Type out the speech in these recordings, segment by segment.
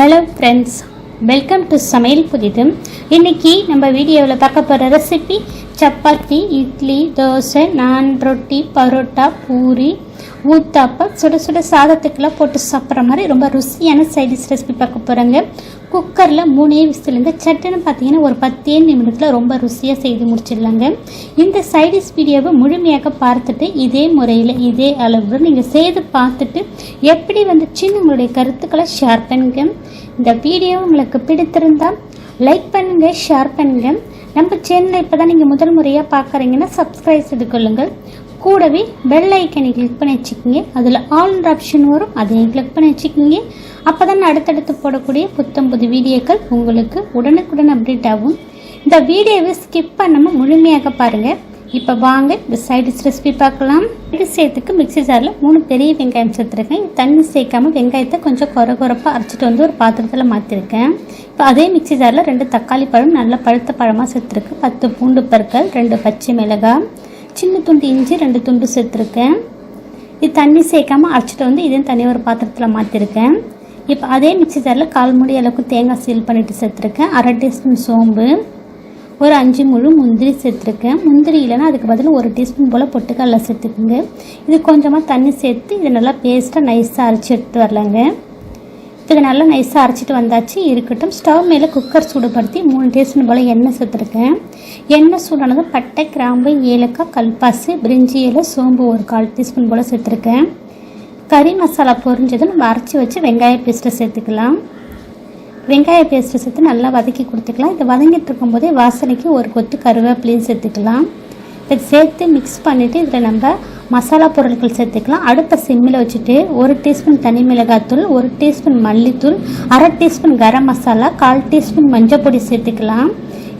Hello friends welcome to சமையல் புதிது இன்றைக்கி நம்ம வீடியோவில் பார்க்க போகிற ரெசிபி சப்பாத்தி இட்லி தோசை நான் ரொட்டி பரோட்டா பூரி ஊத்தாப்பம் சுட சுட சாதத்துக்கெல்லாம் போட்டு சாப்பிட்ற மாதிரி ரொம்ப ருசியான சைடிஷ் ரெசிபி பார்க்க போகிறாங்க குக்கரில் மூணே விசிலேருந்து சட்டுன்னு பார்த்தீங்கன்னா ஒரு பத்தே நிமிடத்தில் ரொம்ப ருசியாக செய்து முடிச்சிடலாங்க. இந்த சைடிஷ் வீடியோவை முழுமையாக பார்த்துட்டு இதே முறையில் இதே அளவு நீங்கள் செய்து பார்த்துட்டு எப்படி வந்துச்சுன்னு உங்களுடைய கருத்துக்களை ஷேர் பண்ணுங்க. இந்த வீடியோ உங்களுக்கு பிடித்திருந்தால் லைக் பண்ணுங்க ஷேர் பண்ணுங்க. நம்ம சேனலை இப்போ தான் நீங்கள் முதல் முறையாக பார்க்குறீங்கன்னா சப்ஸ்கிரைப் செய்து கொள்ளுங்கள். கூடவே பெல் ஐக்கனை கிளிக் பண்ணி வச்சுக்கோங்க. அதில் ஆல்ன்ற ஆப்ஷன் வரும். அதையும் கிளிக் பண்ணி வச்சுக்கிங்க. அப்போ தான் அடுத்தடுத்து போடக்கூடிய புத்தம் புது வீடியோக்கள் உங்களுக்கு உடனுக்குடன் அப்டேட் ஆகும். இந்த வீடியோவை ஸ்கிப் பண்ணாமல் முழுமையாக பாருங்கள் இப்போ வாங்க இந்த சைடிஷ் ரெசிபி பார்க்கலாம். இது சேர்த்துக்கு மிக்ஸி ஜாரில் மூணு பெரிய வெங்காயம் சேர்த்துருக்கேன். தண்ணி சேர்க்காம வெங்காயத்தை கொஞ்சம் குறை குறப்பாக அரைச்சிட்டு வந்து ஒரு பாத்திரத்தில் மாற்றிருக்கேன் இப்போ அதே மிக்ஸி ஜாரில் ரெண்டு தக்காளி பழம் நல்ல பழுத்த பழமாக சேர்த்துருக்கு பத்து பூண்டு பற்கள் ரெண்டு பச்சை மிளகாய் சின்ன துண்டு இஞ்சி ரெண்டு துண்டு சேர்த்துருக்கேன். இது தண்ணி சேர்க்காம அரைச்சிட்டு வந்து இதையும் தனியாக ஒரு பாத்திரத்தில் மாற்றிருக்கேன் இப்போ அதே மிக்ஸி ஜாரில் கால் மூடி அளவுக்கு தேங்காய் சீல் பண்ணிவிட்டு சேர்த்துருக்கேன். அரை டீஸ்பூன் சோம்பு ஒரு அஞ்சு முழு முந்திரி சேர்த்துருக்கேன். முந்திரி இல்லைன்னா அதுக்கு பதில் ஒரு டீஸ்பூன் போல் பொட்டுக்கடலை சேர்த்துக்குங்க. இது கொஞ்சமாக தண்ணி சேர்த்து இதை நல்லா பேஸ்ட்டாக நைஸாக அரைச்சி எடுத்து வரலாங்க. இதை நல்லா நைஸாக அரைச்சிட்டு வந்தாச்சு. இருக்கட்டும் ஸ்டவ் மேலே குக்கர் சூடுபடுத்தி மூணு டீஸ்பூன் போல் எண்ணெய் சேர்த்துருக்கேன். எண்ணெய் சூடானது பட்டை கிராம்பு ஏலக்காய் கல்பாசு பிரிஞ்சி இலை சோம்பு ஒரு கால் டீஸ்பூன் போல் சேர்த்துருக்கேன். கறி மசாலா பொரிஞ்சதும் நம்ம அரைச்சி வச்சு வெங்காய பேஸ்ட்டை சேர்த்துக்கலாம். வெங்காய பேஸ்ட்டு சேர்த்து நல்லா வதக்கி கொடுத்துக்கலாம். இதை வதங்கிட்டு இருக்கும்போதே வாசனைக்கு ஒரு கொத்து கருவேப்பிலையும் சேர்த்துக்கலாம். இதை சேர்த்து மிக்ஸ் பண்ணிவிட்டு இதில் நம்ம மசாலா பொருட்கள் சேர்த்துக்கலாம். அடுப்பை சிம்மில் வச்சுட்டு ஒரு டீஸ்பூன் தனி மிளகாத்தூள் ஒரு டீஸ்பூன் மல்லித்தூள் அரை டீஸ்பூன் கரம் மசாலா கால் டீஸ்பூன் மஞ்சள் பொடி சேர்த்துக்கலாம்.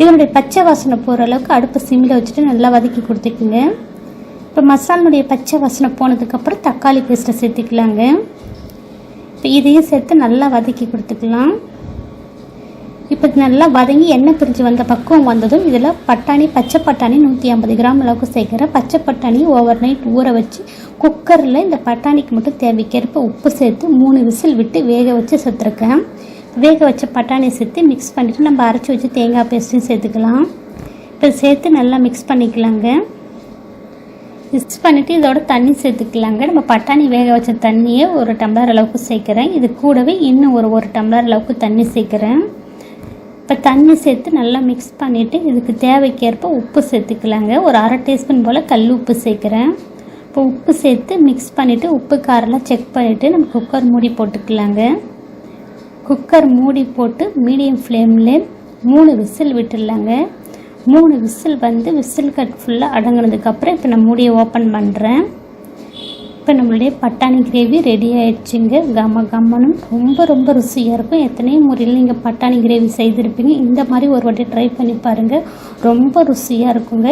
இதனுடைய பச்சை வாசனை போகிற அளவுக்கு அடுப்பை சிம்மில் வச்சுட்டு நல்லா வதக்கி கொடுத்துக்குங்க. இப்போ மசாலனுடைய பச்சை வாசனை போனதுக்கப்புறம் தக்காளி பேஸ்ட்டை சேர்த்துக்கலாங்க. இப்போ இதையும் சேர்த்து நல்லா வதக்கி கொடுத்துக்கலாம். இப்போ நல்லா வதங்கி எண்ணெய் பிரிஞ்சு வந்த பக்குவம் வந்ததும் இதில் பட்டாணி பச்சை பட்டாணி நூற்றி ஐம்பது கிராம் அளவுக்கு சேர்க்குறேன் பச்சை பட்டாணி ஓவர் நைட் ஊற வச்சு குக்கரில் இந்த பட்டாணிக்கு மட்டும் தேவைக்கேற்ப உப்பு சேர்த்து மூணு விசில் விட்டு வேக வச்சு சேர்த்துருக்கேன் வேக வச்ச பட்டாணி சேர்த்து மிக்ஸ் பண்ணிவிட்டு நம்ம அரைச்சி வச்சு தேங்காய் பேஸ்ட்டும் சேர்த்துக்கலாம். இப்போ சேர்த்து நல்லா மிக்ஸ் பண்ணிக்கலாங்க. மிக்ஸ் பண்ணிவிட்டு இதோட தண்ணி சேர்த்துக்கலாங்க. நம்ம பட்டாணி வேக வச்ச தண்ணியை ஒரு டம்ளர் அளவுக்கு சேர்க்குறேன். இது கூடவே இன்னும் ஒரு ஒரு டம்ளர் அளவுக்கு தண்ணி சேர்க்குறேன். இப்போ தண்ணி சேர்த்து நல்லா மிக்ஸ் பண்ணிவிட்டு இதுக்கு தேவைக்கேற்ப உப்பு சேர்த்துக்கலாங்க. ஒரு அரை டீஸ்பூன் போல் கல் உப்பு சேர்க்குறேன். இப்போ உப்பு சேர்த்து மிக்ஸ் பண்ணிவிட்டு உப்பு காரெல்லாம் செக் பண்ணிவிட்டு நம்ம குக்கர் மூடி போட்டுக்கலாங்க. குக்கர் மூடி போட்டு மீடியம் ஃப்ளேமில் மூணு விசில் விட்டுடலாங்க. மூணு விசில் வந்து விசில் கட் ஃபுல்லாக அடங்கினதுக்கப்புறம் இப்போ நான் மூடியை ஓப்பன் பண்ணுறேன் இப்போ நம்மளுடைய பட்டாணி கிரேவி ரெடி ஆயிடுச்சுங்க. கம கம்மனும் ரொம்ப ரொம்ப ருசியாக இருக்கும். எத்தனையோ முறையில் நீங்கள் பட்டாணி கிரேவி செய்திருப்பீங்க. இந்த மாதிரி ஒரு வாட்டி ட்ரை பண்ணி பாருங்கள் ரொம்ப ருசியாக இருக்குங்க.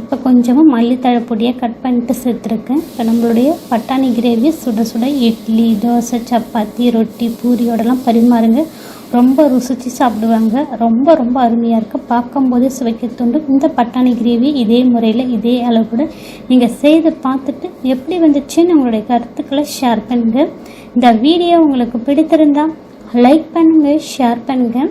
இப்போ கொஞ்சமாக மல்லித்தழை பொடியாக கட் பண்ணிட்டு சேர்த்துருக்கேன். இப்போ நம்மளுடைய பட்டாணி கிரேவி சுட சுட இட்லி தோசை சப்பாத்தி ரொட்டி பூரியோடலாம் பரிமாறுங்க. ரொம்ப ருசித்து சாப்பிடுவாங்க. ரொம்ப ரொம்ப அருமையாக இருக்குது பார்க்கும்போதே சுவைக்க தூண்டும் இந்த பட்டாணி கிரேவி இதே முறையில் இதே அளவு கூட நீங்கள் செய்து பார்த்துட்டு எப்படி வந்துச்சுன்னு உங்களுடைய கருத்துக்களை ஷேர் பண்ணுங்கள் இந்த வீடியோ உங்களுக்கு பிடித்திருந்தால் லைக் பண்ணுங்கள் ஷேர் பண்ணுங்கள்